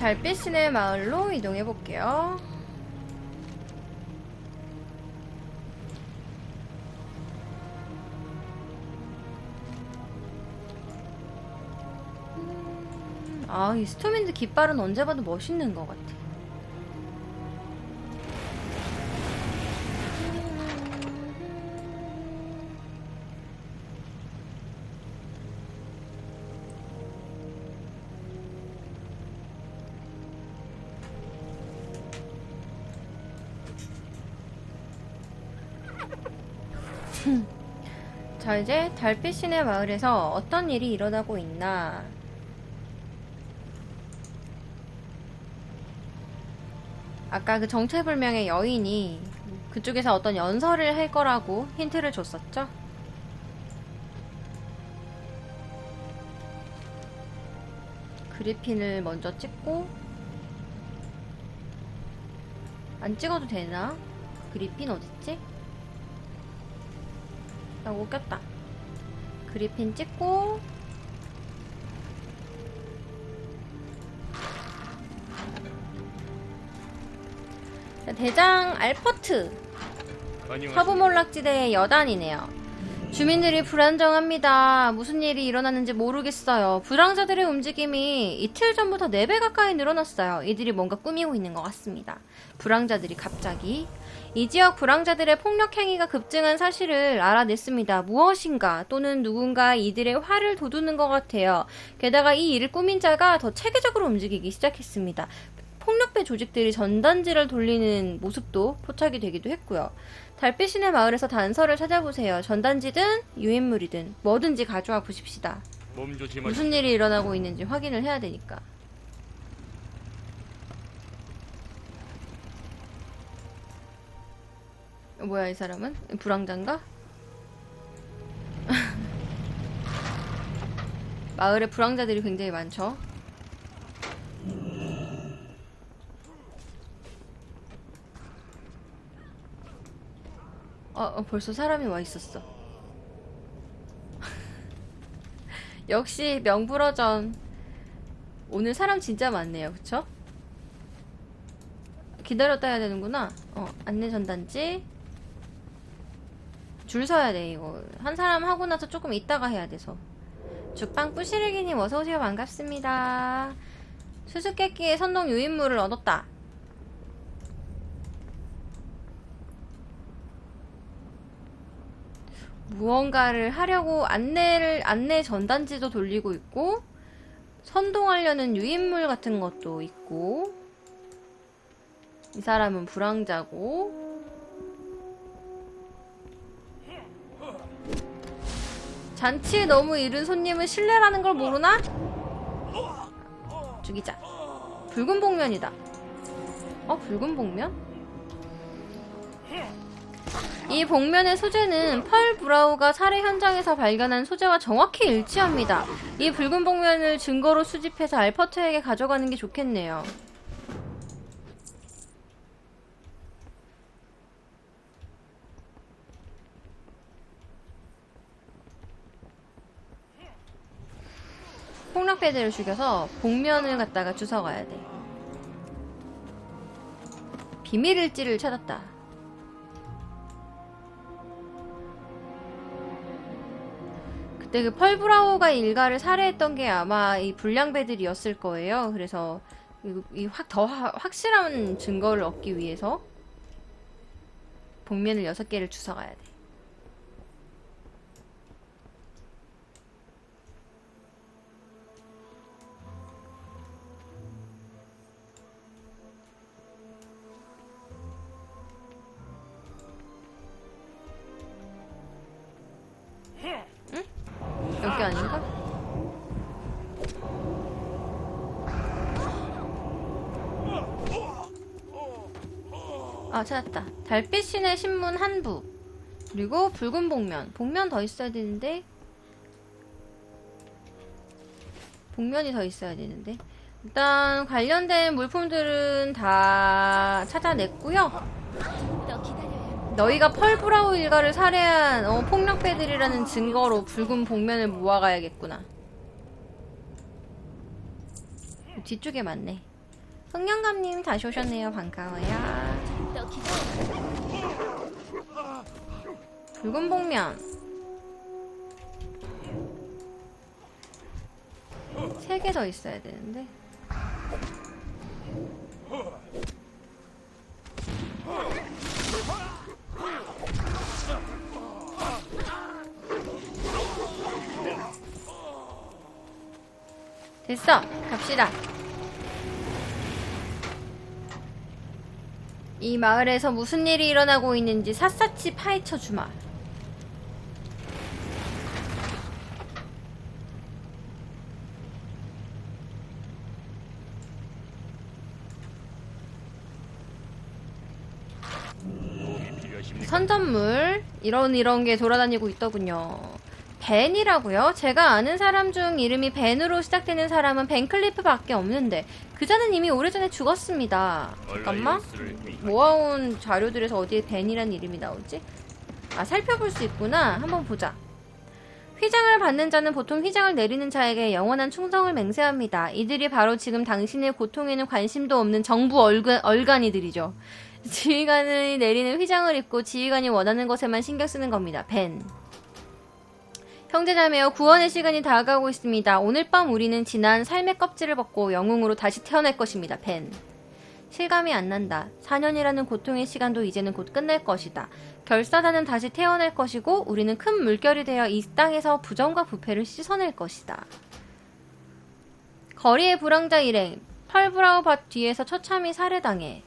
달빛 시내 마을로 이동해 볼게요. 음, 아, 이 스톰인드 깃발은 언제 봐도 멋있는 것 같아. 자, 이제 달빛 시내 마을에서 어떤 일이 일어나고 있나. 아까 그 정체불명의 여인이 그쪽에서 어떤 연설을 할 거라고 힌트를 줬었죠? 그리핀을 먼저 찍고 안 찍어도 되나? 그리핀 어딨지? 나 웃겼다. 그리핀 찍고 자, 대장 알퍼트 화부몰락지대의 여단이네요. 주민들이 불안정합니다. 무슨 일이 일어났는지 모르겠어요. 불황자들의 움직임이 이틀 전부터 4배 가까이 늘어났어요. 이들이 뭔가 꾸미고 있는 것 같습니다. 불황자들이 갑자기 이 지역 불황자들의 폭력 행위가 급증한 사실을 알아냈습니다. 무엇인가 또는 누군가 이들의 화를 돋우는 것 같아요. 게다가 이 일을 꾸민 자가 더 체계적으로 움직이기 시작했습니다. 폭력배 조직들이 전단지를 돌리는 모습도 포착이 되기도 했고요. 달빛신의 마을에서 단서를 찾아보세요. 전단지든 유인물이든 뭐든지 가져와 보십시다. 몸 조심하시. 무슨 일이 일어나고 있는지 확인을 해야 되니까. 어, 뭐야 이 사람은? 불황자인가? 마을에 불황자들이 굉장히 많죠. 어, 어, 벌써 사람이 와 있었어. 역시 명불허전. 오늘 사람 진짜 많네요. 그쵸? 기다렸다 해야 되는구나. 어, 안내 전단지. 줄 서야 돼, 이거. 한 사람 하고 나서 조금 있다가 해야 돼서. 죽빵 뿌시르기님 어서오세요. 반갑습니다. 수수께끼의 선동 유인물을 얻었다. 무언가를 하려고 안내를 안내 전단지도 돌리고 있고 선동하려는 유인물 같은 것도 있고 이 사람은 불황자고 잔치에 너무 이른 손님은 실례라는 걸 모르나? 죽이자 붉은 복면이다 어 붉은 복면? 이 복면의 소재는 펄 브라우가 살해 현장에서 발견한 소재와 정확히 일치합니다. 이 붉은 복면을 증거로 수집해서 알퍼트에게 가져가는 게 좋겠네요. 폭력배들을 죽여서 복면을 갖다가 주워가야 돼. 비밀일지를 찾았다. 그때 그 펄브라우가 일가를 살해했던 게 아마 이 불량배들이었을 거예요. 그래서 이 확 더 확실한 증거를 얻기 위해서 복면을 여섯 개를 주워가야 돼. 아 찾았다 달빛 신의 신문 한 부 그리고 붉은 복면 복면 더 있어야 되는데 복면이 더 있어야 되는데 일단 관련된 물품들은 다 찾아냈고요 너희가 펄브라우 일가를 살해한 어, 폭력배들이라는 증거로 붉은 복면을 모아가야겠구나. 뒤쪽에 맞네. 흥년감님 다시 오셨네요. 반가워요. 붉은 복면. 세 개 더 있어야 되는데. 됐어. 갑시다. 이 마을에서 무슨 일이 일어나고 있는지 샅샅이 파헤쳐 주마. 선전물 이런 이런 게 돌아다니고 있더군요. 벤이라고요? 제가 아는 사람 중 이름이 벤으로 시작되는 사람은 벤클리프밖에 없는데 그자는 이미 오래전에 죽었습니다. 잠깐만 모아온 자료들에서 어디에 벤이란 이름이 나오지? 아 살펴볼 수 있구나. 한번 보자. 휘장을 받는 자는 보통 휘장을 내리는 자에게 영원한 충성을 맹세합니다. 이들이 바로 지금 당신의 고통에는 관심도 없는 정부 얼간, 얼간이들이죠. 지휘관이 내리는 휘장을 입고 지휘관이 원하는 것에만 신경 쓰는 겁니다. 벤. 형제자매여 구원의 시간이 다가가고 있습니다. 오늘 밤 우리는 지난 삶의 껍질을 벗고 영웅으로 다시 태어날 것입니다. 벤. 실감이 안 난다. 4년이라는 고통의 시간도 이제는 곧 끝날 것이다. 결사단은 다시 태어날 것이고 우리는 큰 물결이 되어 이 땅에서 부정과 부패를 씻어낼 것이다. 거리의 불황자 일행 펄브라우 밭 뒤에서 처참히 살해당해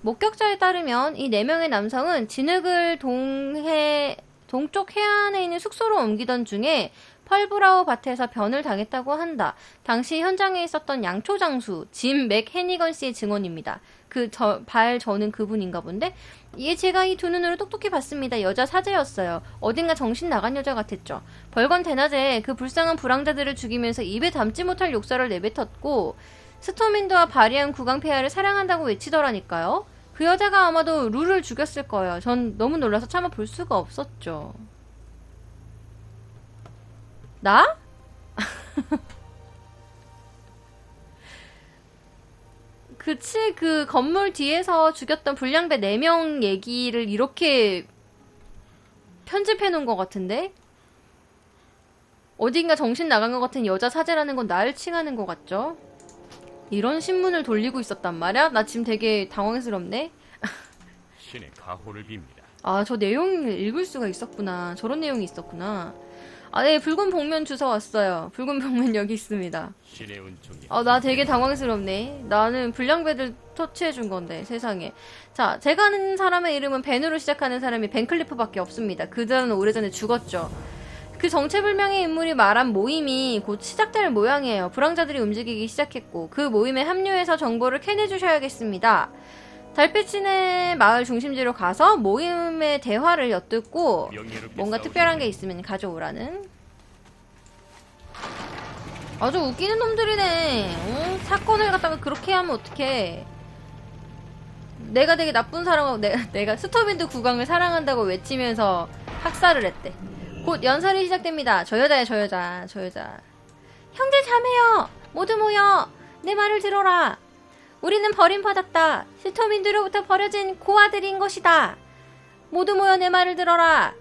목격자에 따르면 이네 명의 남성은 진흙을 동해 동쪽 해안에 있는 숙소로 옮기던 중에 펄브라우 밭에서 변을 당했다고 한다. 당시 현장에 있었던 양초 장수 짐 맥해니건 씨의 증언입니다. 그발 저는 그분인가 본데 예 제가 이 두 눈으로 똑똑히 봤습니다. 여자 사제였어요. 어딘가 정신 나간 여자 같았죠. 벌건 대낮에 그 불쌍한 불황자들을 죽이면서 입에 담지 못할 욕설을 내뱉었고 스토민드와 바리안 구강폐하를 사랑한다고 외치더라니까요. 그 여자가 아마도 룰을 죽였을 거예요. 전 너무 놀라서 차마 볼 수가 없었죠. 나? 그치, 그 건물 뒤에서 죽였던 불량배 4명 얘기를 이렇게 편집해 놓은 것 같은데? 어딘가 정신 나간 것 같은 여자 사제라는 건 나를 칭하는 것 같죠? 이런 신문을 돌리고 있었단 말이야? 나 지금 되게 당황스럽네? 신의 가호를 빕니다. 아, 저 내용을 읽을 수가 있었구나. 저런 내용이 있었구나. 아, 네, 붉은 복면 주워 왔어요. 붉은 복면 여기 있습니다. 신의 은총이 아, 나 되게 당황스럽네. 나는 불량배들 터치해준 건데, 세상에. 자, 제가 아는 사람의 이름은 벤으로 시작하는 사람이 벤클리프밖에 없습니다. 그들은 오래전에 죽었죠. 그 정체불명의 인물이 말한 모임이 곧 시작될 모양이에요. 불황자들이 움직이기 시작했고, 그 모임에 합류해서 정보를 캐내주셔야겠습니다. 달빛신의 마을 중심지로 가서 모임의 대화를 엿듣고 뭔가. 특별한 게 있으면 가져오라는. 아주 웃기는 놈들이네. 어? 사건을 갖다가 그렇게 하면 어떡해. 내가 되게 나쁜 사람하고 내가, 내가 스토빈드 국왕을 사랑한다고 외치면서 학살을 했대. 곧 연설이 시작됩니다. 저 여자야, 저 여자, 저 여자. 형제 자매여! 모두 모여! 내 말을 들어라! 우리는 버림받았다. 스토민드로부터 버려진 고아들인 것이다. 모두 모여 내 말을 들어라.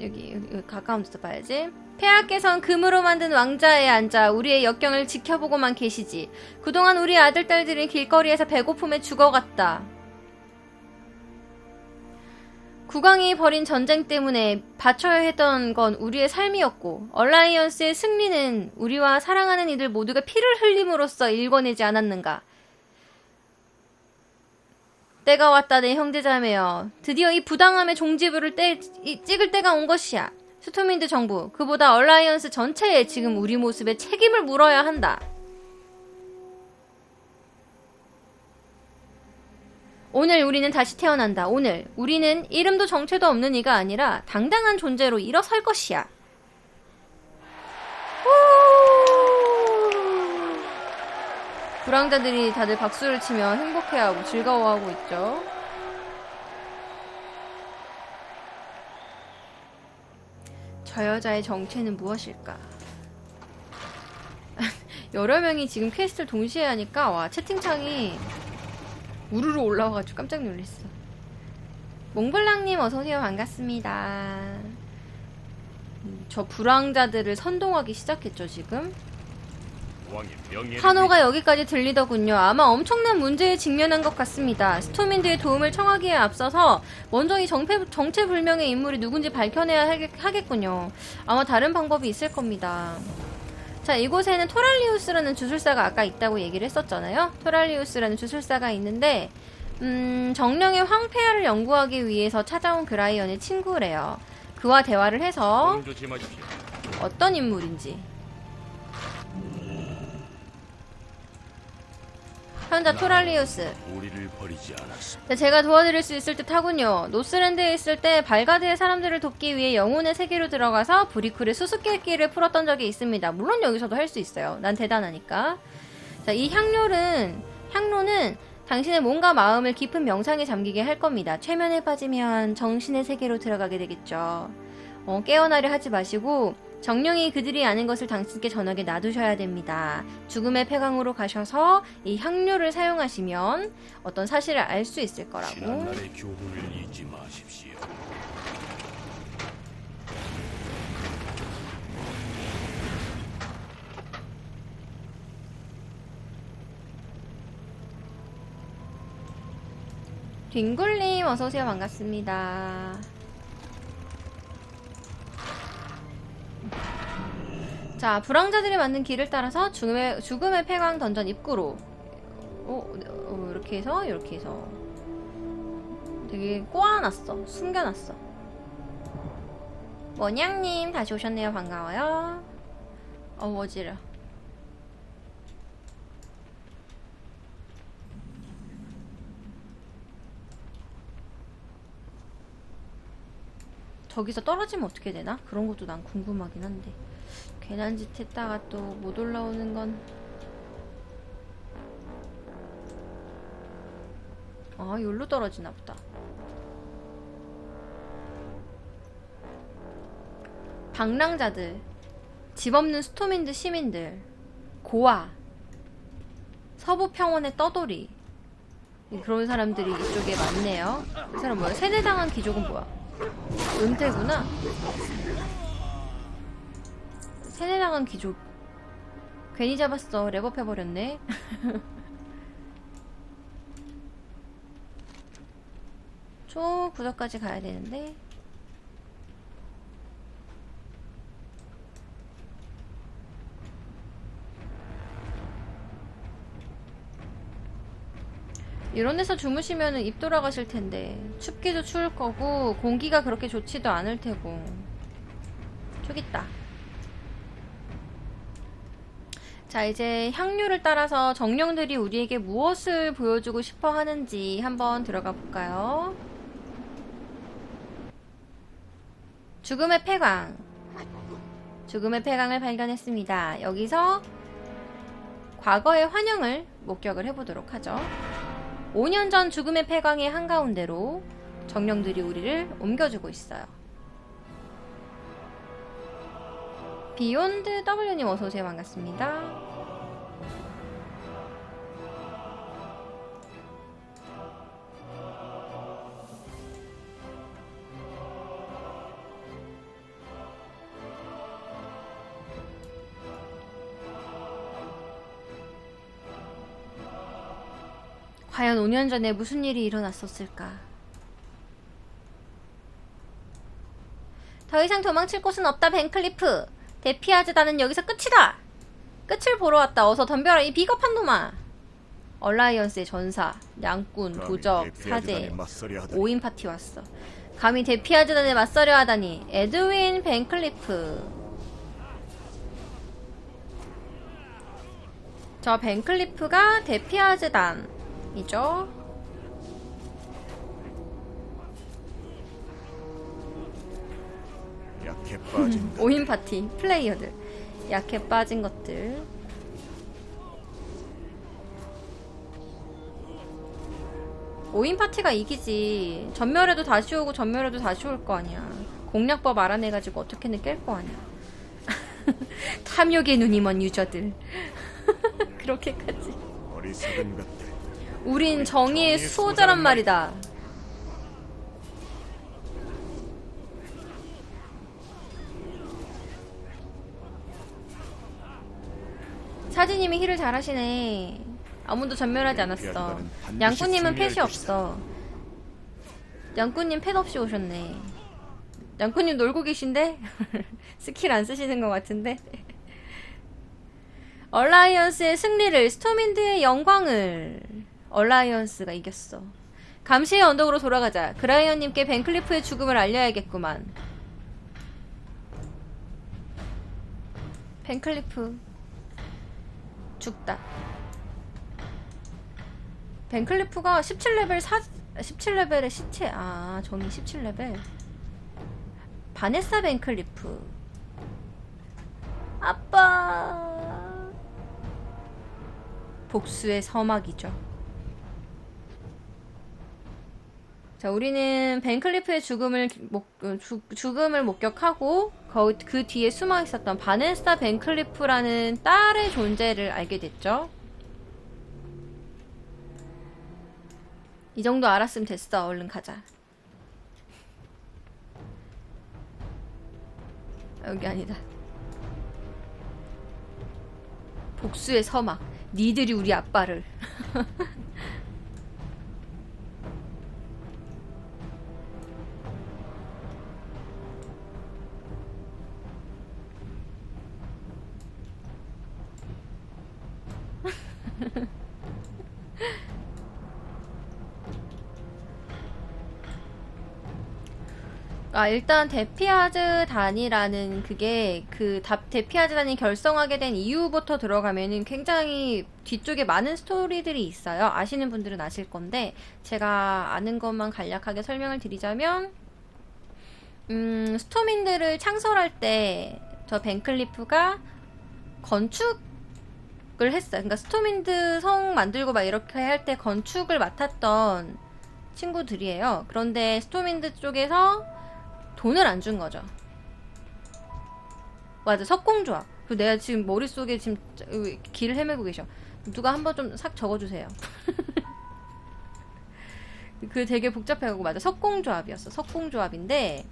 여기, 여기 가까운 데서 봐야지. 폐하께선 금으로 만든 왕자에 앉아 우리의 역경을 지켜보고만 계시지. 그동안 우리 아들, 딸들은 길거리에서 배고픔에 죽어갔다. 국왕이 벌인 전쟁 때문에 바쳐야 했던 건 우리의 삶이었고, 얼라이언스의 승리는 우리와 사랑하는 이들 모두가 피를 흘림으로써 일궈내지 않았는가. 때가 왔다 내 형제자매여. 드디어 이 부당함의 종지부를 떼, 이, 찍을 때가 온 것이야. 스토민드 정부 그보다 얼라이언스 전체에 지금 우리 모습에 책임을 물어야 한다 오늘 우리는 다시 태어난다 오늘 우리는 이름도 정체도 없는 이가 아니라 당당한 존재로 일어설 것이야 후! 불황자들이 다들 박수를 치며 행복해하고 즐거워하고 있죠. 저 여자의 정체는 무엇일까? 여러 명이 지금 퀘스트를 동시에 하니까 와 채팅창이 우르르 올라와가지고 깜짝 놀랐어. 몽블랑님 어서오세요 반갑습니다. 음, 저 불황자들을 선동하기 시작했죠 지금. 환호가 여기까지 들리더군요. 아마 엄청난 문제에 직면한 것 같습니다. 스토민드의 도움을 청하기에 앞서서 먼저 이 정패, 정체불명의 인물이 누군지 밝혀내야 하겠, 하겠군요. 아마 다른 방법이 있을 겁니다. 자, 이곳에는 토랄리우스라는 주술사가 아까 있다고 얘기를 했었잖아요. 토랄리우스라는 주술사가 있는데, 음, 정령의 황폐화를 연구하기 위해서 찾아온 그라이언의 친구래요. 그와 대화를 해서. 어떤 인물인지. 현자 토랄리우스. 우리를 버리지 않았어. 네, 제가 도와드릴 수 있을 듯 하군요. 노스랜드에 있을 때 발가드의 사람들을 돕기 위해 영혼의 세계로 들어가서 브리쿨의 수수께끼를 풀었던 적이 있습니다. 물론 여기서도 할 수 있어요. 난 대단하니까. 자, 이 향료는, 향로는 당신의 몸과 마음을 깊은 명상에 잠기게 할 겁니다. 최면에 빠지면 정신의 세계로 들어가게 되겠죠. 어, 깨어나려 하지 마시고 정령이 그들이 아는 것을 당신께 전하게 놔두셔야 됩니다. 죽음의 폐광으로 가셔서 이 향료를 사용하시면 어떤 사실을 알 수 있을 거라고. 지난날의 교훈을 잊지 마십시오. 뒹굴님 어서오세요 반갑습니다 자 불황자들이 만든 길을 따라서 죽음의, 죽음의 폐광 던전 입구로. 어, 어, 이렇게 해서 이렇게 해서. 되게 꼬아놨어. 숨겨놨어. 원양님 다시 오셨네요. 반가워요. 어 어지러 저기서 떨어지면 어떻게 되나? 그런 것도 난 궁금하긴 한데 괜한 짓 했다가 또 못 올라오는 건 아, 여기로 떨어지나 보다. 방랑자들, 집 없는 스토민드 시민들, 고아, 서부평원의 떠돌이. 그런 사람들이 이쪽에 많네요. 이 사람 뭐야? 세뇌당한 귀족은 뭐야? 은퇴구나. 세뇌당한 귀족. 괜히 잡았어. 랩업 해버렸네. 저 구석까지 가야 되는데. 이런 데서 주무시면 입 돌아가실 텐데 춥기도 추울 거고 공기가 그렇게 좋지도 않을 테고 저기 있다 자 이제 향료를 따라서 정령들이 우리에게 무엇을 보여주고 싶어 하는지 한번 들어가 볼까요 죽음의 폐광 죽음의 폐광을 발견했습니다 여기서 과거의 환영을 목격을 해보도록 하죠 5년 전 죽음의 폐광의 한가운데로 정령들이 우리를 옮겨주고 있어요. 비욘드 W님 어서오세요. 반갑습니다. 과연 5년 전에 무슨 일이 일어났었을까? 더 이상 도망칠 곳은 없다, 벤클리프. 대피하지 나는 여기서 끝이다. 끝을 보러 왔다. 어서 덤벼라, 이 비겁한 놈아. 얼라이언스의 전사, 양꾼, 도적, 사제, 오인 파티 왔어. 감히 대피하즈단에 맞서려 하다니. 에드윈 벤클리프. 저 벤클리프가 대피하즈단 이죠. 약해 빠진다. 5인 파티 플레이어들 약해 빠진 것들 오인 파티가 이기지 전멸해도 다시 오고 전멸해도 다시 올 거 아니야 공략법 알아내가지고 어떻게든 깰 거 아니야 탐욕의 눈이 먼 유저들 그렇게까지. 어리석은 것들. 우린 정의의 수호자란 말이다. 사진님이 힐을 잘하시네. 아무도 전멸하지 않았어. 양꾸님은 펫이 없어. 양꾸님 펫 없이 오셨네. 양꾸님 놀고 계신데? 스킬 안 쓰시는 것 같은데? 얼라이언스의 승리를, 스톰인드의 영광을. 얼라이언스가 이겼어. 감시의 언덕으로 돌아가자. 그라이언님께 벤클리프의 죽음을 알려야겠구만. 벤클리프. 죽다. 벤클리프가 17레벨 사, 17레벨의 시체. 아, 정이 17레벨. 바네사 벤클리프. 아빠. 복수의 서막이죠. 자, 우리는 벤클리프의 죽음을 목, 어, 죽, 죽음을 목격하고 거, 그 뒤에 숨어 있었던 바네사 벤클리프라는 딸의 존재를 알게 됐죠. 이 정도 알았으면 됐어. 얼른 가자. 여기 아니다. 복수의 서막. 니들이 우리 아빠를. 아, 일단 데피아즈 단이라는 그게 그 답- 데피아즈 단이 결성하게 된 이유부터 들어가면은 굉장히 뒤쪽에 많은 스토리들이 있어요. 아시는 분들은 아실 건데 제가 아는 것만 간략하게 설명을 드리자면 음, 스톰인들을 창설할 때 저 벤클리프가 건축 을 했어요. 그러니까 스톰인드 성 만들고 막 이렇게 할 때 건축을 맡았던 친구들이에요. 그런데 스톰인드 쪽에서 돈을 안 준 거죠. 맞아, 석공조합. 그 내가 지금 머릿속에 지금 길을 헤매고 계셔. 누가 한번 좀 싹 적어주세요. 그 되게 복잡해가고 맞아, 석공조합이었어. 석공조합인데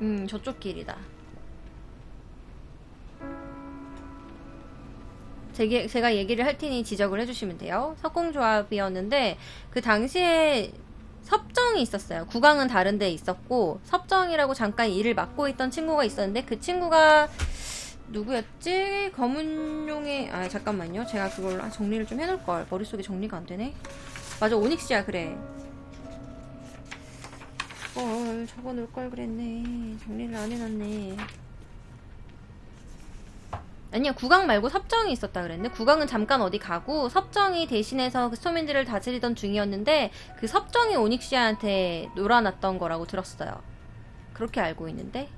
음, 저쪽 길이다. 제가 얘기를 할 테니 지적을 해주시면 돼요. 석공조합이었는데, 그 당시에 섭정이 있었어요. 구강은 다른 데 있었고, 섭정이라고 잠깐 일을 맡고 있던 친구가 있었는데, 그 친구가, 누구였지? 검은용의, 아, 잠깐만요. 제가 그걸 아, 정리를 좀 해놓을 걸. 머릿속에 정리가 안 되네. 맞아, 오닉스야, 그래. 헐, 적어 놓을 걸 그랬네. 정리를 안 해놨네. 아니야, 구강 말고 섭정이 있었다 그랬는데, 구강은 잠깐 어디 가고, 섭정이 대신해서 그 스토민들을 다스리던 중이었는데, 그 섭정이 오닉시아한테 놀아놨던 거라고 들었어요. 그렇게 알고 있는데.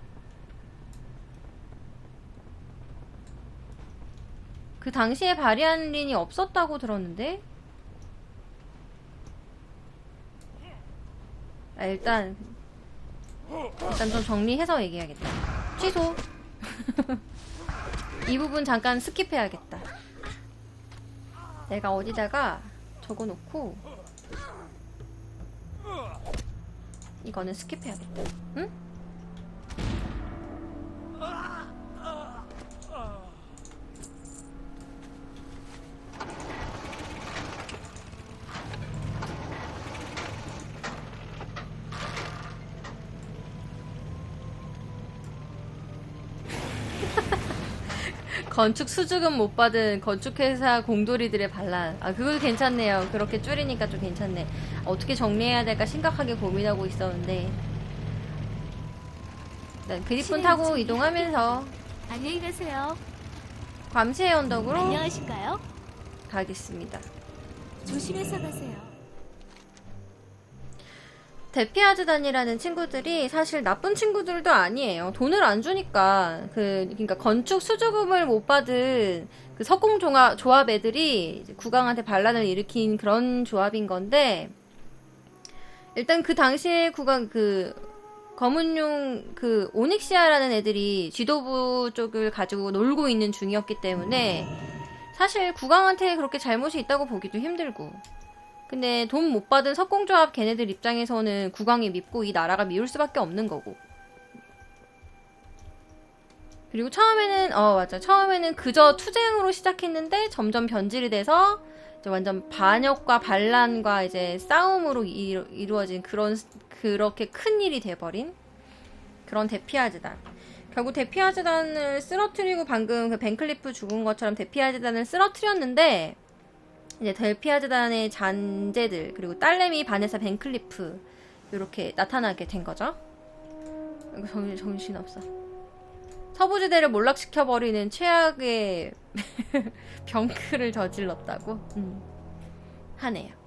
그 당시에 바리안 린이 없었다고 들었는데? 아, 일단, 일단 좀 정리해서 얘기해야겠다. 취소. 이 부분 잠깐 스킵해야겠다. 내가 어디다가 적어놓고 이거는 스킵해야겠다. 응? 건축 수주금 못 받은 건축회사 공돌이들의 반란. 아, 그거 괜찮네요. 그렇게 줄이니까 좀 괜찮네. 어떻게 정리해야 될까 심각하게 고민하고 있었는데. 일단 그리폰 타고 이동하면서 안녕히 가세요. 밤새 언덕으로 안녕하신가요? 가겠습니다. 조심해서 가세요. 데피아즈단이라는 친구들이 사실 나쁜 친구들도 아니에요. 돈을 안 주니까 그 그러니까 건축 수주금을 못 받은 그 석공 조합, 조합 애들이 국왕한테 반란을 일으킨 그런 조합인 건데 일단 그 당시에 국왕 그 검은용 그 오닉시아라는 애들이 지도부 쪽을 가지고 놀고 있는 중이었기 때문에 사실 국왕한테 그렇게 잘못이 있다고 보기도 힘들고 근데 돈 못 받은 석공조합 걔네들 입장에서는 국왕이 밉고 이 나라가 미울 수밖에 없는 거고. 그리고 처음에는 어 맞아. 처음에는 그저 투쟁으로 시작했는데 점점 변질이 돼서 이제 완전 반역과 반란과 이제 싸움으로 이루, 이루어진 그런 그렇게 큰 일이 돼버린 그런 대피아즈단. 결국 대피아즈단을 쓰러뜨리고 방금 그 벤클리프 죽은 것처럼 대피아즈단을 쓰러뜨렸는데 이제 대피아즈단의 잔재들 그리고 딸내미 바네사 벤클리프 이렇게 나타나게 된 거죠. 정신 정신 없어. 서부지대를 몰락시켜 버리는 최악의 병크를 저질렀다고 음, 하네요.